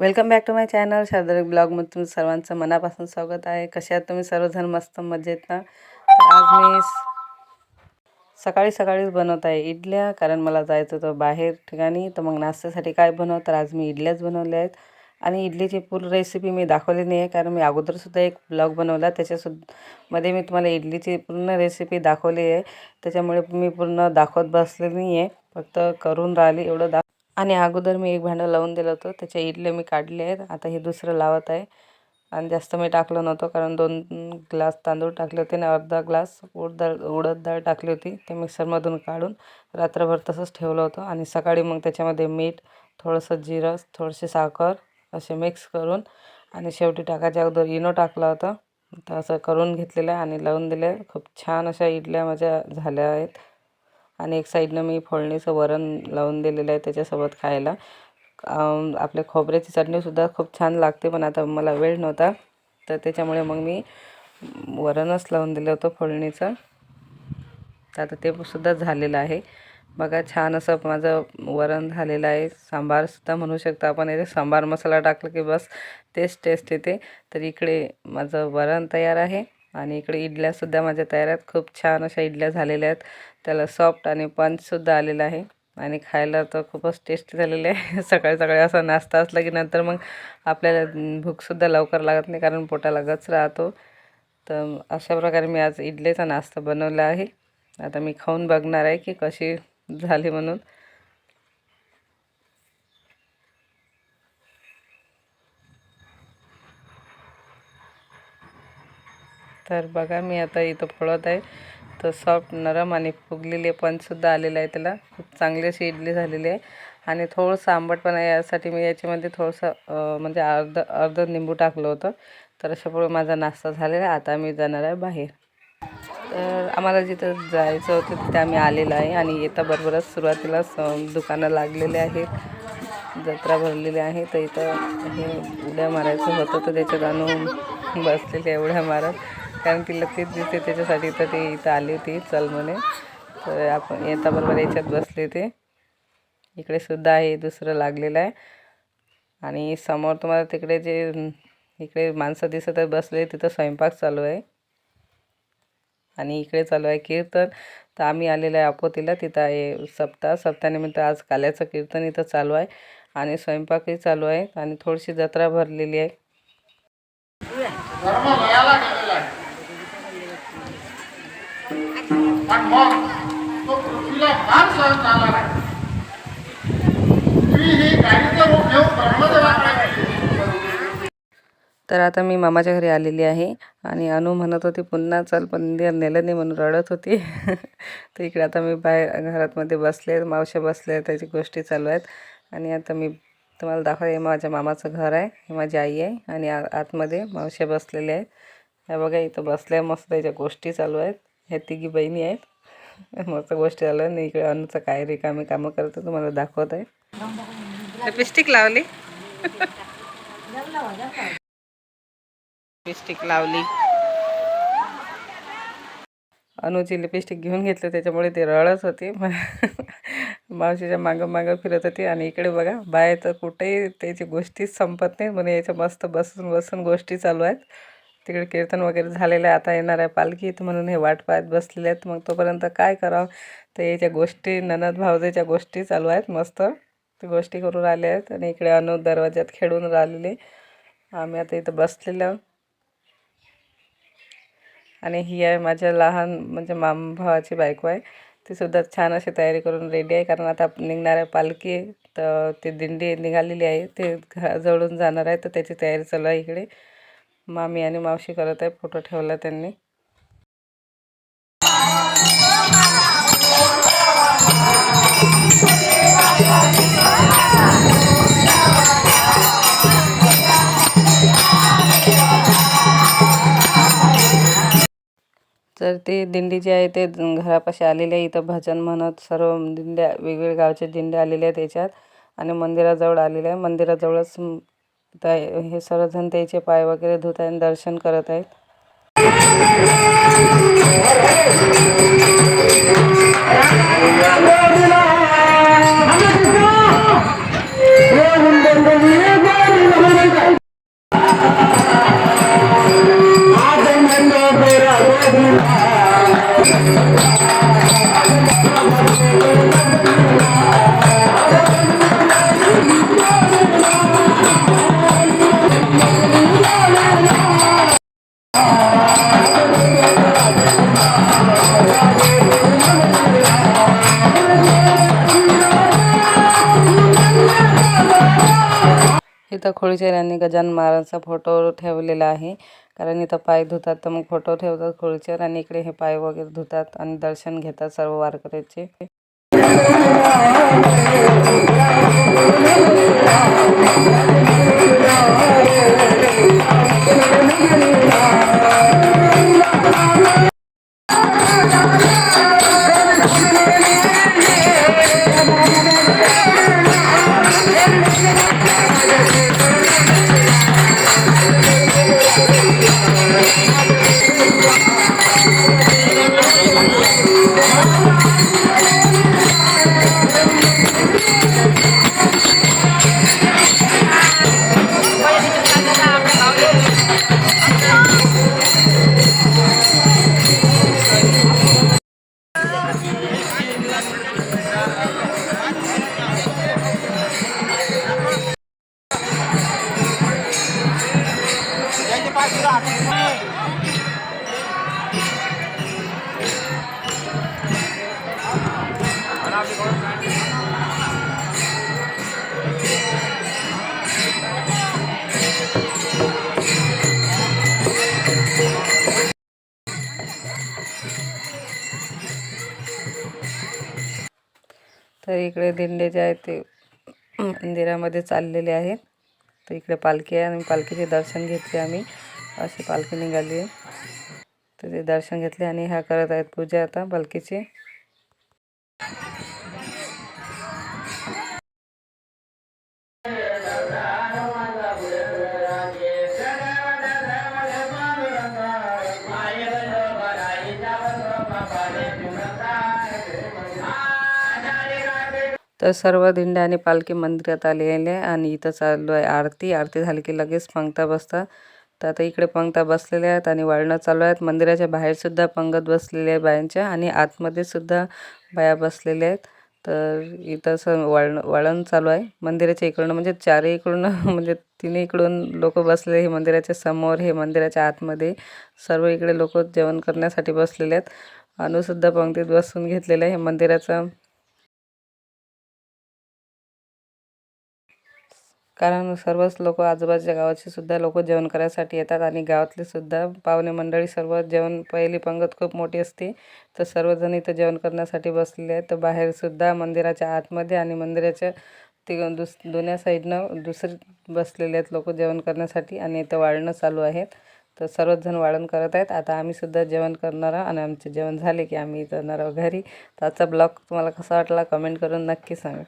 Welcome back to my channel शारदरी ब्लॉगमध्ये तुमचं सर्वांचं मनापासून स्वागत आहे. कशा आहात तुम्ही? सर्वजण मस्त मजेत ना? तर आज मी सकाळी सकाळीच बनवत आहे इडल्या कारण मला जायचं होतं बाहेर ठिकाणी. तर मग नाश्त्यासाठी काय बनवत तर आज मी इडल्याच बनवल्या आहेत. आणि इडलीची पूर्ण रेसिपी मी दाखवली नाही आहे कारण मी अगोदरसुद्धा एक ब्लॉग बनवला. त्याच्यासुद्धा मध्ये मी तुम्हाला इडलीची पूर्ण रेसिपी दाखवली आहे. त्याच्यामुळे मी पूर्ण दाखवत बसले नाही आहे फक्त करून राहिली एवढं दाख आणि अगोदर मी एक भांडं लावून दिलं होतं. त्याच्या इडले मी काढले आहेत. आता हे दुसरं लावत आहे. आणि जास्त मी टाकलं नव्हतं कारण दोन ग्लास तांदूळ टाकले होते आणि अर्धा ग्लास उडद उडद डाळ टाकली होती. ते मिक्सरमधून काढून रात्रभर तसंच ठेवलं होतं. आणि सकाळी मग त्याच्यामध्ये मीठ थोडंसं जिरं थोडीशी साखर असे मिक्स करून आणि शेवटी टाकायच्या अगोदर इनो टाकला होता. तर असं करून घेतलेलं आहे आणि लावून दिलं. आहे खूप छान अशा इडल्या माझ्या झाल्या आहेत. आणि एक साईडनं मी फोडणीचं वरण लावून दिलेलं आहे त्याच्यासोबत खायला. आपल्या खोबऱ्याची चटणीसुद्धा खूप छान लागते पण आता मला वेळ नव्हता. तर त्याच्यामुळे मग मी वरणच लावून दिलं होतं फोडणीचं. तर आता ते सुद्धा झालेलं आहे. बघा छान असं माझं वरण झालेलं आहे. सांबारसुद्धा म्हणू शकता आपण याचे सांबार मसाला टाकला की बस तेच टेस्ट येते. तर इकडे माझं वरण तयार आहे. आणि इकडे इडल्यासुद्धा माझ्या तयार आहेत खूप छान अशा इडल्या झालेल्या आहेत. त्याला सॉफ्ट आणि पंचसुद्धा आलेला आहे. आणि खायला तर खूपच टेस्टी झालेले आहे. सकाळी सकाळी असा नाश्ता असला की नंतर मग आपल्याला भूकसुद्धा लवकर लागत नाही कारण पोटाला गच राहतो. तर अशा प्रकारे मी आज इडलीचा नाश्ता बनवला आहे. आता मी खाऊन बघणार आहे की कशी झाली म्हणून. तर बघा मी आता इथं फळत आहे. तर सॉफ्ट नरम आणि फुगलेले पणसुद्धा आलेलं आहे त्याला. खूप चांगली अशी इडली झालेली आहे. आणि थोडंसं आंबट पण आहे यासाठी मी याच्यामध्ये थोडंसं म्हणजे अर्ध अर्ध निंबू टाकलं होतं. तर अशामुळे माझा नाश्ता झालेला आहे. आता मी जाणार आहे बाहेर. तर आम्हाला जिथं जायचं होतं तिथे आम्ही आलेलो आहे. आणि येता बरोबरच सुरुवातीला दुकानं लागलेले आहेत. जत्रा भरलेली आहे. तर इथं हे उड्या मारायचं होतं. तर त्याच्यात आणून बसलेले उड्या मारत. कारण तिला तीच दिसते त्याच्यासाठी तर ती इथं आली होती चल म्हणे तर आपण येता बरोबर याच्यात बसले ते. इकडे सुद्धा आहे दुसरं लागलेलं आहे. आणि समोर तुम्हाला तिकडे जे इकडे माणसं दिसत आहे बसले तिथं स्वयंपाक चालू आहे. आणि इकडे चालू आहे कीर्तन. तर आम्ही आलेलो आहे अपोतीला तिथं आहे सप्ताह. सप्ताहानिमित्त आज काल्याचं कीर्तन इथं चालू आहे. आणि स्वयंपाकही चालू आहे. आणि थोडीशी जत्रा भरलेली आहे. पण मग तो पृथ्वीला फार सहन झाला नाही. मी ही गाडीचं रूप घेऊन ब्रह्मदेवाकडे तर आता मी मामाच्या घरी आलेली आहे आणि अनु म्हणत होती पुन्हा चल पण ने- नेलं नाही म्हणून रडत होती. तर इकडे आता मी बाहेर घरातमध्ये बसले मावश्या बसले त्याची गोष्टी चालू आहेत. आणि आता मी तुम्हाला दाखवते हे माझ्या मामाचं घर आहे हे माझी आई आहे आणि आ- आतमध्ये मावश्या बसलेले आहेत. हे बघा इथं बसल्या मस्त त्याच्या गोष्टी चालू आहेत. ह्या तिघी बहिणी आहेत. मस्त गोष्टी चालू आणि इकडे अनुचं काय रिकामी कामं करतं तुम्हाला दाखवत आहे. लिपस्टिक लावली. लिपस्टिक लावली. अनुची लिपस्टिक घेऊन घेतलं त्याच्यामुळे ते रळच होती. मावशीच्या मागं मागं फिरत होती. आणि इकडे बघा बाहेर तर कुठेही त्याची गोष्टीच संपत नाही म्हणे याच्या मस्त बसून बसून गोष्टी चालू आहेत. तिकडे कीर्तन वगैरे झालेलं आहे. आता येणार आहे पालखी तर म्हणून हे वाट पाहत बसलेले आहेत. मग तोपर्यंत काय करावं? तर याच्या गोष्टी ननद भावजेच्या गोष्टी चालू आहेत. मस्त ते गोष्टी करून राहिले आहेत आणि इकडे अनु दरवाज्यात खेळून राहिलेले. आम्ही आता इथं बसलेलो. आणि ही आहे माझ्या लहान म्हणजे माम भावाची बायको आहे. ती सुद्धा छान अशी तयारी करून रेडी आहे. कारण आता निघणार आहे पालखी तर ती दिंडी निघालेली आहे. ते घराजवळून जाणार आहे. तर त्याची तयारी चालू आहे इकडे. मामी आणि मावशी करत आहे फोटो ठेवला त्यांनी. तर ते दिंडी जी आहे ते घरापाशी आलेली आहे. इथं भजन म्हणत सर्व दिंड्या वेगवेगळ्या गावच्या दिंड्या आलेल्या आहेत याच्यात. आणि मंदिराजवळ आलेल्या आहे. मंदिराजवळच त्या हे सर्वजण त्याचे पाय वगैरे धुत आहेत दर्शन करत आहेत Thank you. इथं खोळीच्या गजान गजानन महाराजांचा फोटो ठेवलेला आहे. कारण इथं पाय धुतात तर मग फोटो ठेवतात खोळीचेर आणि इकडे हे पाय वगैरे धुतात आणि दर्शन घेतात सर्व वारकऱ्याचे. 감사합니다. इकडे दिंडे जे आहेत ते मंदिरामध्ये चाललेले आहेत. तर इकडे पालखी आहे आणि पालखीचे दर्शन घेतले आम्ही. अशी पालखी निघाली आहे. तर ते दर्शन घेतले आणि ह्या करत आहेत पूजा आता पालखीची. तर सर्व दिंड्या आणि पालखी मंदिरात आलेले आहे आणि इथं चालू आहे आरती. आरती झाली की लगेच पंगता बसतात. तर आता इकडे पंगता बसलेल्या आहेत आणि वळणं चालू आहेत. मंदिराच्या बाहेरसुद्धा पंगत बसलेले आहे बायांच्या आणि आतमध्ये सुद्धा बाया बसलेल्या आहेत. तर इथं असं वळण वळण चालू आहे. मंदिराच्या इकडनं म्हणजे चारही इकडून म्हणजे तिन्ही इकडून लोक बसले हे मंदिराच्या समोर हे मंदिराच्या आतमध्ये सर्व इकडे लोक जेवण करण्यासाठी बसलेले आहेत. अनुसुद्धा पंक्तीत बसून घेतलेलं आहे. हे मंदिराचं कारण सर्वच लोक आजूबाजूच्या गावाचे सुद्धा लोक जेवण करायसाठी येतात आणि गावातले सुद्धा पाहुणे मंडळी सर्व जेवण पहिली पंगत खूप मोठी असते. तर सर्वजण इथं जेवण करण्यासाठी बसलेले आहेत. तर बाहेर सुद्धा मंदिराच्या आतमध्ये आणि मंदिराच्या ते दुस दोन्ही साईडनं दुसरे बसलेले आहेत लोक जेवण करण्यासाठी आणि इथं वाळणं चालू आहेत. तर सर्वच जण वाळण करत आहेत. आता आम्ही सुद्धा जेवण करणार आहोत आणि आमचे जेवण झाले की आम्ही जाणार आहोत घरी. तर आजचा ब्लॉग तुम्हाला कसा वाटला कमेंट करून नक्की सांगा.